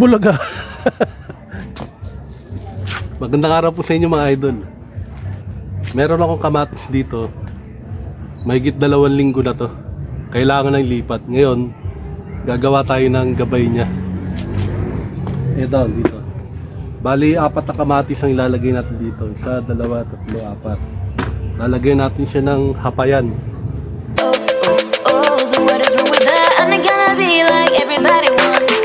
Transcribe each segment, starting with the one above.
Bulaga. Magandang araw po sa inyo mga idol. Meron akong kamatis dito. Mahigit dalawang linggo na to. Kailangan ng lipat. Ngayon, gagawa tayo ng gabay niya. Ito, dito. Bali, apat na kamatis ang ilalagay natin dito. Isa, dalawa, tatlo, apat. Lalagay natin siya ng hapayan. Oh, so what is wrong with that? I'm not gonna be like everybody wants.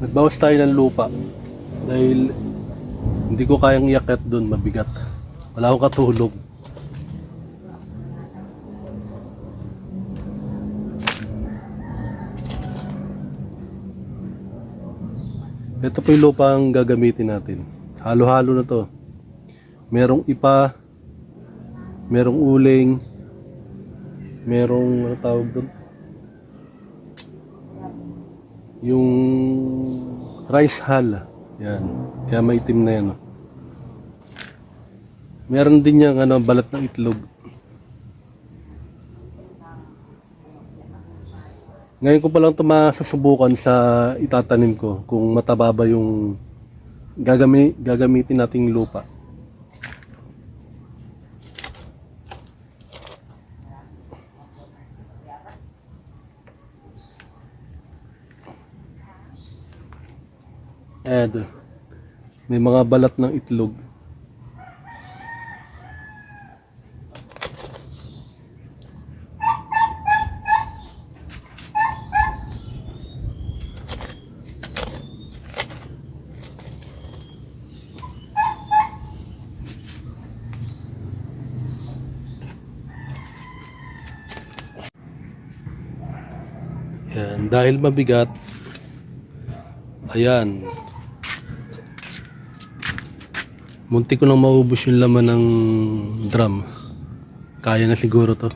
Nagbawas tayo ng lupa. Dahil hindi ko kayang iakyat doon, mabigat. Wala akong katulog. Ito po yung lupa ang gagamitin natin. Halo-halo na to. Merong ipa, merong uling, merong ano tawag doon? Yung rice hull. Yan. Kaya maitim na yan. oh. Meron din yung ano, balat ng itlog. Ngayon ko pa lang ito masusubukan sa itatanim ko kung mataba ba yung gagami, gagamitin nating lupa. Ed, may mga balat ng itlog. Yan, dahil mabigat, ayan, Munti ko nang maubos yung laman ng drum. Kaya na siguro to.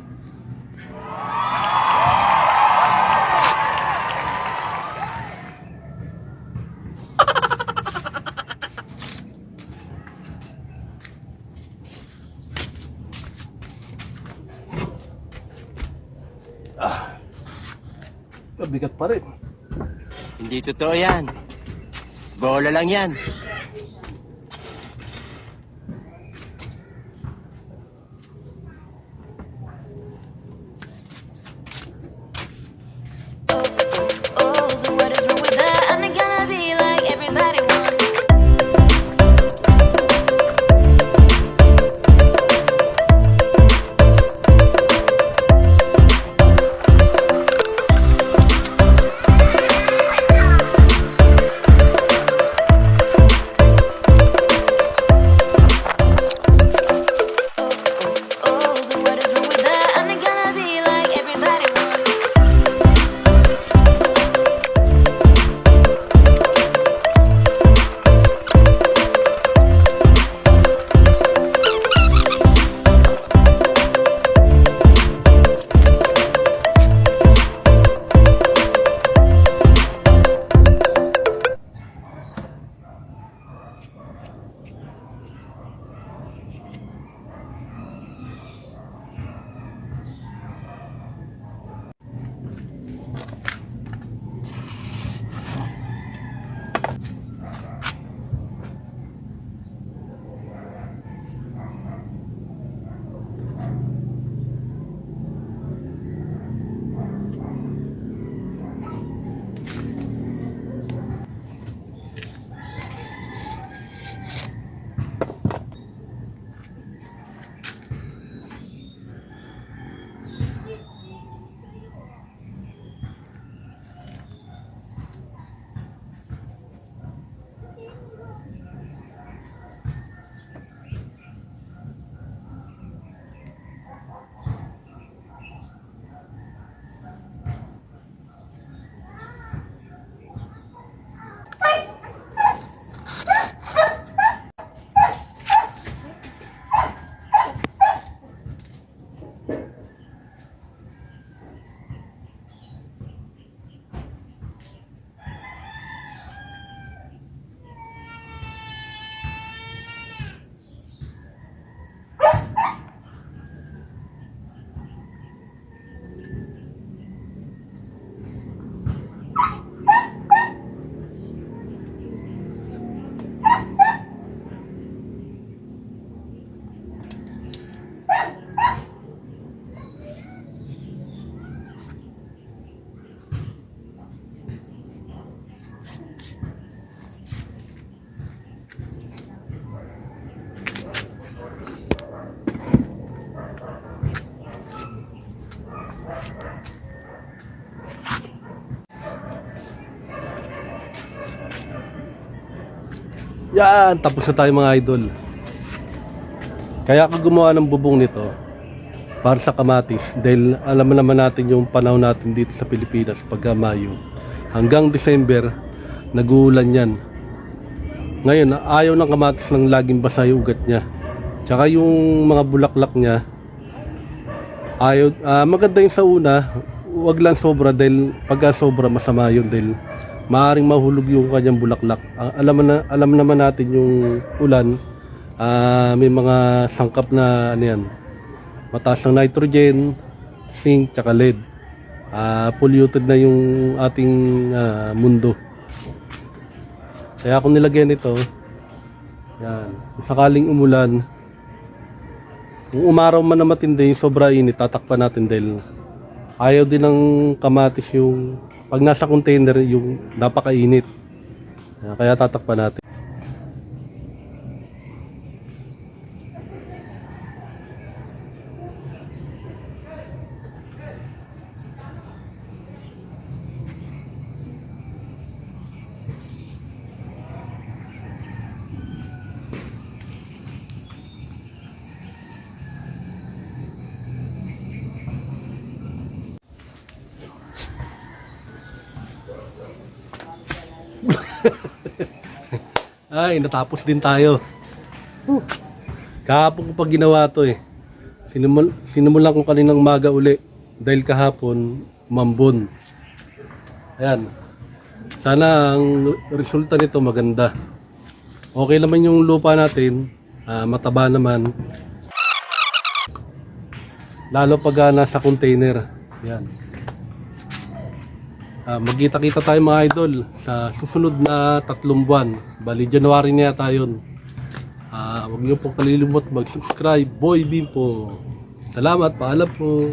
Ah. Mabigat pa rin. Hindi totoo yan. Bola lang yan. Yan, tapos na tayo mga idol. Kaya ako gumawa ng bubong nito para sa kamatis dahil alam naman natin yung panahon natin dito sa Pilipinas pagka Mayo hanggang December nag-uulan yan. Ngayon, ayaw ng kamatis ng laging basa yung ugat niya. Tsaka yung mga bulaklak niya, ayaw, ah, maganda yung sa una, wag lang sobra dahil pagka sobra masama yun dahil maaring mahulog yung kanyang bulaklak. Ah, alam, na, alam naman natin yung ulan, ah, may mga sangkap na ano yan, mataas ng nitrogen, zinc, tsaka lead. Ah, polluted na yung ating ah, mundo. Kaya kung nilagyan ito, yan, sakaling umulan, kung umaraw man na matindi, sobra init, tatakpan natin dahil ayaw din ng kamatis yung, pag nasa container, yung napakainit. Kaya tatakpan natin. Ay, natapos din tayo. Huh. Kahapon ko pa ginawa to eh. Sinimul sinimulan ko kaninang maga uli. Dahil kahapon, mambon. Ayan. Sana ang resulta nito maganda. Okay naman yung lupa natin. ah, mataba naman. Lalo pag ah, nasa container. Ayan. Ah, magkita-kita tayo mga idol sa susunod na tatlong buwan. Bali, January na yata yun. Ah, huwag niyo pong kalilimot mag-subscribe. Boy Bimpo. Salamat, paalam po.